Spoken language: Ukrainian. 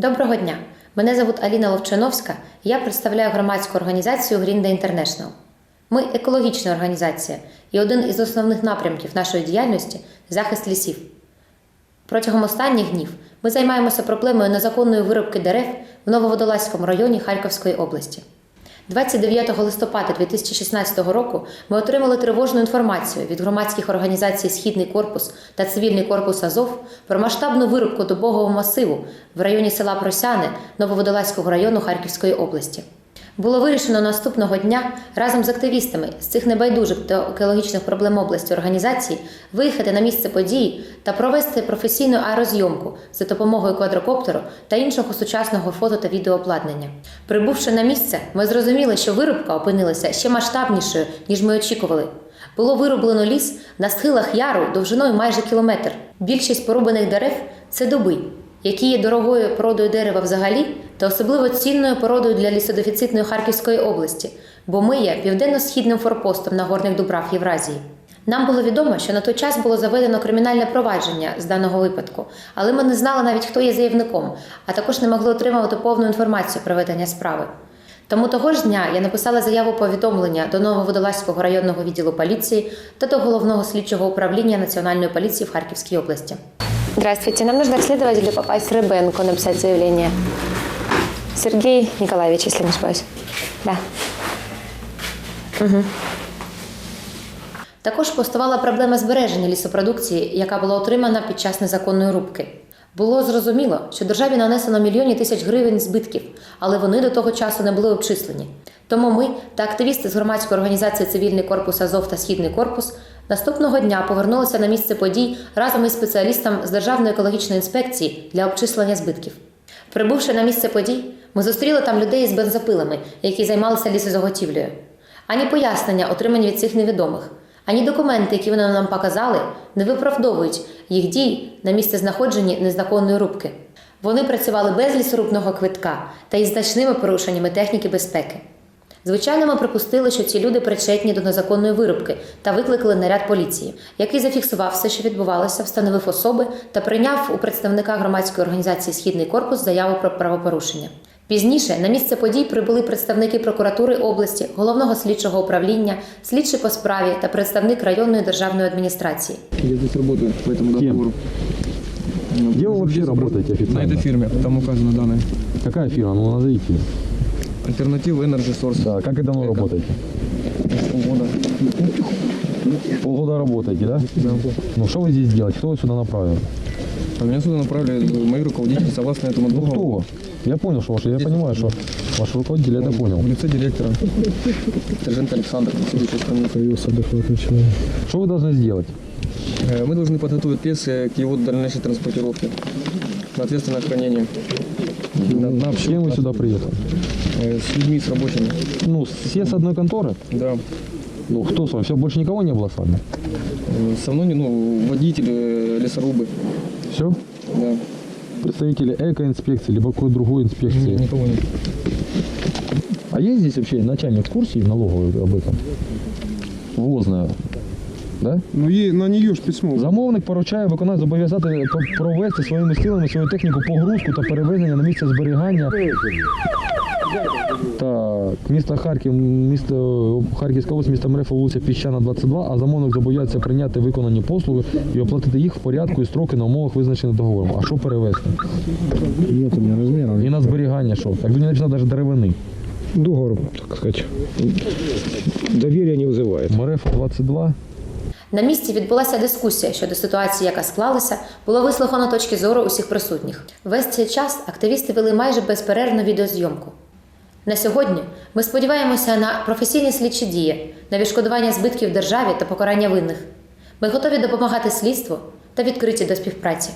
Доброго дня! Мене звуть Аліна Ловчановська. Я представляю громадську організацію Грінда International. Ми екологічна організація, і один із основних напрямків нашої діяльності захист лісів. Протягом останніх днів ми займаємося проблемою незаконної вирубки дерев в Нововодолазькому районі Харківської області. 29 листопада 2016 року ми отримали тривожну інформацію від громадських організацій Східний корпус та Цивільний корпус Азов про масштабну вирубку добового масиву в районі села Просяни Нововодолазького району Харківської області. Було вирішено наступного дня разом з активістами з цих небайдужих та екологічних проблем області організацій виїхати на місце події та провести професійну аерозйомку за допомогою квадрокоптеру та іншого сучасного фото та відеообладнання. Прибувши на місце, ми зрозуміли, що вирубка опинилася ще масштабнішою, ніж ми очікували. Було вирублено ліс на схилах яру довжиною майже кілометр. Більшість порубаних дерев це дуби, які є дорогою породою дерева взагалі та особливо цінною породою для лісодефіцитної Харківської області, бо ми є південно-східним форпостом на горних дубрах Євразії. Нам було відомо, що на той час було заведено кримінальне провадження з даного випадку, але ми не знали навіть, хто є заявником, а також не могли отримувати повну інформацію про ведення справи. Тому того ж дня я написала заяву повідомлення до Нововодолазького районного відділу поліції та до головного слідчого управління Національної поліції в Харківській області. Здравствуйте, нам нужно к следователю попасть Рыбенко, написать заявление. Сергей Николаевич, если не ошибаюсь. Да. Також постувала проблема збереження лісопродукції, яка була отримана під час незаконної рубки. Було зрозуміло, що державі нанесено мільйони тисяч гривень збитків, але вони до того часу не були обчислені. Тому ми та активісти з громадської організації Цивільний корпус Азов та Східний корпус наступного дня повернулися на місце подій разом із спеціалістом з Державної екологічної інспекції для обчислення збитків. Прибувши на місце подій, ми зустріли там людей з бензопилами, які займалися лісозаготівлею. Ані пояснення, отримані від цих невідомих, ані документи, які вони нам показали, не виправдовують їх дій на місце знаходження незаконної рубки. Вони працювали без лісорубного квитка та із значними порушеннями техніки безпеки. Звичайно, ми припустили, що ці люди причетні до незаконної вирубки та викликали наряд поліції, який зафіксував все, що відбувалося, встановив особи та прийняв у представника громадської організації Східний корпус заяву про правопорушення. Пізніше на місце подій прибули представники прокуратури області, головного слідчого управління, слідчий по справі та представник районної державної адміністрації. Я здесь работаю по этому Кем? договору. Где вы вообще работаете На официально? этой фирме, там указано данные. Какая фирма? Ну назовите. Альтернатива Energy Source. Да, как и давно Эко. работаете? Полгода. Полгода работаете, да? Да. Ну что вы здесь делаете? Кто вас сюда направил? А меня сюда направили мои руководители согласно этому Ну договору. кто? Я понял, что ваш, я понимаю, что ваш руководитель, я это понял. В лице директора. Сержант Александр, следующий Появился адекватный человек. Что вы должны сделать? Э, Мы должны подготовить э, к его дальнейшей транспортировке. На ответственное хранение. На, на С кем вы сюда приехали? Э, С людьми, с рабочими. Ну, все с одной конторы? Да. Ну, кто с вами? Все, больше никого не было с вами? Э, Со мной, ну, водители, э, лесорубы. Все? Да. Представители экоинспекции, либо какой другой инспекции? Никого нет. А есть здесь вообще начальник в курсе налоговой об этом? Возная. Да? Ну, є, на нее ж письмо. Замовник поручає виконати зобов'язати про- провести своїми силами свою техніку погрузку та перевезення на місце зберігання. так, місто Харків, місто Харківська область, місто Мрефа, вулиця Піщана, 22, а замовник зобов'язується прийняти виконані послуги і оплатити їх в порядку і строки на умовах визначених договором. А що перевезти? Нет у меня размера. І на зберігання що? Так не написано навіть деревини. Договор, так сказать, доверия не вызывает. Мрефа 22. На місці відбулася дискусія щодо ситуації, яка склалася, було вислухано точки зору усіх присутніх. Весь цей час активісти вели майже безперервну відеозйомку. На сьогодні ми сподіваємося на професійні слідчі дії, на відшкодування збитків державі та покарання винних. Ми готові допомагати слідству та відкриті до співпраці.